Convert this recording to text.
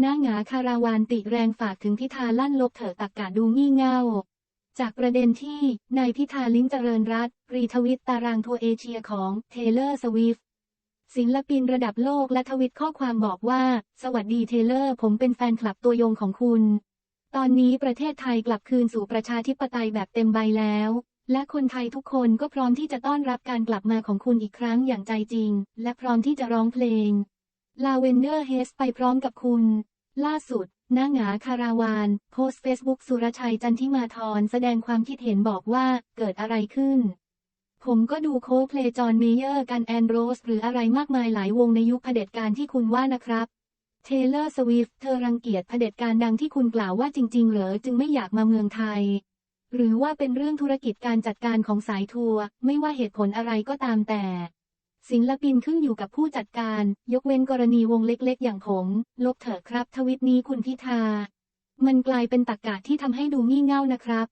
หน้าหงาคาราวานติแรงฝากถึงพิธาลั่นลบเถอะตักกะดูงี่เง่า จากประเด็นที่นายพิธาลิ้มเจริญรัตรีทวิตตารางทัวร์เอเชียของเทเลอร์สวิฟศิลปินระดับโลกและทวิตข้อความบอกว่า สวัสดีเทเลอร์ผมเป็นแฟนคลับตัวยงของคุณ ตอนนี้ประเทศไทยกลับคืนสู่ประชาธิปไตยแบบเต็มใบแล้ว และคนไทยทุกคนก็พร้อมที่จะต้อนรับการกลับมาของคุณอีกครั้งอย่างใจจริง และพร้อมที่จะร้องเพลง ลาเวนเดอร์เฮสไปพร้อมกับคุณ ล่าสุดน้าหงาคาราวาน โพสเฟซบุ๊กสุรชัยจันทิมาธรแสดงความคิดเห็นบอกว่าเกิดอะไรขึ้น ผมก็ดูโคเพลจอนเมเยอร์กันแอนโรส หรืออะไรมากมายหลายวงในยุคเผด็จการที่คุณว่านะครับ เทเลอร์สวิฟเธอรังเกียจเผด็จการดังที่คุณกล่าวว่าจริง ๆ เหรอจึงไม่อยากมาเมืองไทย หรือว่าเป็นเรื่องธุรกิจการจัดการของสายทัวร์ไม่ว่าเหตุผลอะไรก็ตามแต่ ศิลปินขึ้นอยู่กับผู้จัดการ ยกเว้นกรณีวงเล็กๆ อย่างผม ลบเถอะครับ ทวิตนี้คุณพิธา มันกลายเป็นตรกกะที่ทำให้ดูงี่เง่านะครับ